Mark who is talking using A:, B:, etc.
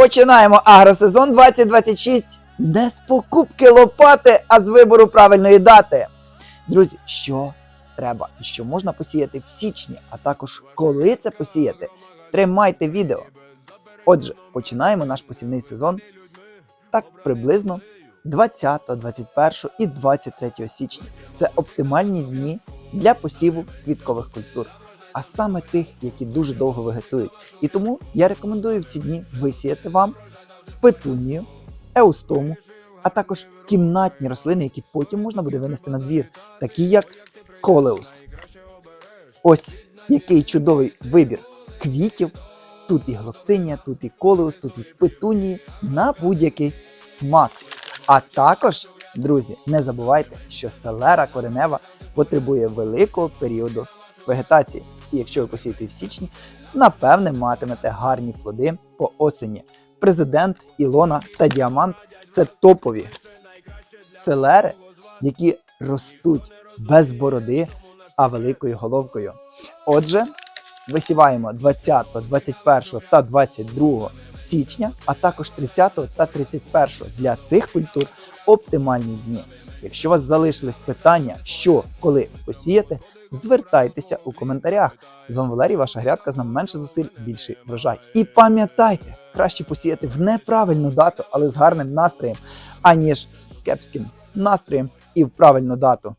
A: Починаємо агросезон 2026 не з покупки лопати, а з вибору правильної дати. Друзі, що треба і що можна посіяти в січні, а також коли це посіяти, тримайте відео. Отже, починаємо наш посівний сезон так приблизно 20, 21 і 23 січня. Це оптимальні дні для посіву квіткових культур, а саме тих, які дуже довго вегетують. І тому я рекомендую в ці дні висіяти вам петунію, еустому, а також кімнатні рослини, які потім можна буде винести на двір, такі як колеус. Ось який чудовий вибір квітів. Тут і глоксинія, тут і колеус, тут і петунії на будь-який смак. А також, друзі, не забувайте, що селера коренева потребує великого періоду вегетації. І якщо ви посієте в січні, напевне матимете гарні плоди по осені. Президент, Ілона та Діамант це топові селери, які ростуть без бороди, а великою головкою. Отже, висіваємо 20, 21 та 22 січня, а також 30 та 31 для цих культур оптимальні дні. Якщо у вас залишились питання, що коли посіяти, звертайтеся у коментарях. З вами Валерій, ваша грядка з нам менше зусиль, більший врожай. І пам'ятайте, краще посіяти в неправильну дату, але з гарним настроєм, аніж з кепським настроєм і в правильну дату.